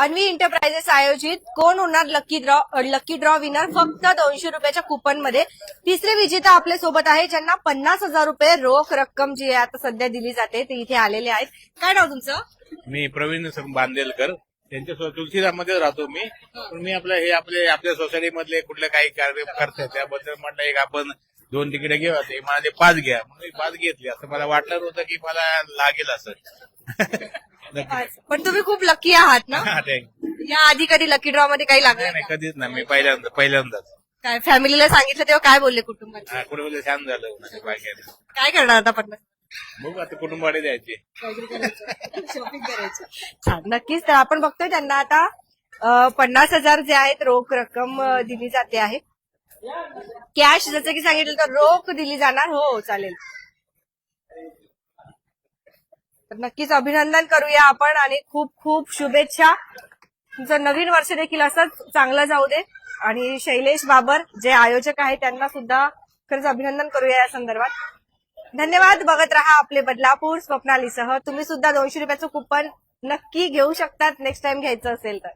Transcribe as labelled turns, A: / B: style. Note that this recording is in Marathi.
A: अन्वी एंटरप्राइजेस आयोजित कोण होणार lucky draw lucky draw winner फक्त दोनशे रुपयाच्या कुपनमध्ये. तिसरे विजेता आपल्यासोबत आहे ज्यांना पन्नास हजार रुपये रोख रक्कम जी आहे आता सध्या दिली जाते ते इथे आलेले आहेत. काय नाव तुमचं?
B: मी प्रवीण बांदेलकर. त्यांच्या तुलसीराममध्येच राहतो मी. पण मी आपलं हे आपले आपल्या सोसायटी मधले कुठले काही कार्य करतात त्याबद्दल म्हटलं एक आपण दोन तिकीट घेऊ. ते म्हणाले पाच घ्या. म्हणून मी पाच घेतली. असं मला वाटलं होतं की मला लागेल असं.
A: पण तुम्ही खूप लकी आहात ना. या आधी कधी लकी ड्रॉ मध्ये काही लागलं
B: नाही
A: का?
B: कधीच नाही. मी पहिल्यांदा पहिल्यांदाच.
A: काय फॅमिलीला सांगितलं तेव्हा काय बोलले कुटुंबात
B: हा, बोलले? छान झालं.
A: काय करणार आता पन्नास
B: बघू आता कुटुंबाकडे द्यायचे
A: शॉपिंग करायची. छान नक्कीच. तर आपण बघतोय त्यांना आता अं, पन्नास हजार जे आहेत रोख रक्कम अं, दिली जाते आहे. कॅश जसं की सांगितलं तर रोख दिली जाणार. हो हो, चालेल. तर नक्कीच अभिनंदन करूया आपण आणि खूप खूप शुभेच्छा. तुमचं नवीन वर्ष देखील असंच चांगलं जाऊ दे. आणि शैलेश बाबर जे आयोजक आहेत त्यांना सुद्धा खरंच अभिनंदन करूया या संदर्भात. धन्यवाद. बघत राहा आपले बदलापूर स्वप्नालीसह. तुम्ही सुद्धा दोनशे रुपयाचं कुपन नक्की घेऊ शकतात. नेक्स्ट टाइम घ्यायचं असेल तर.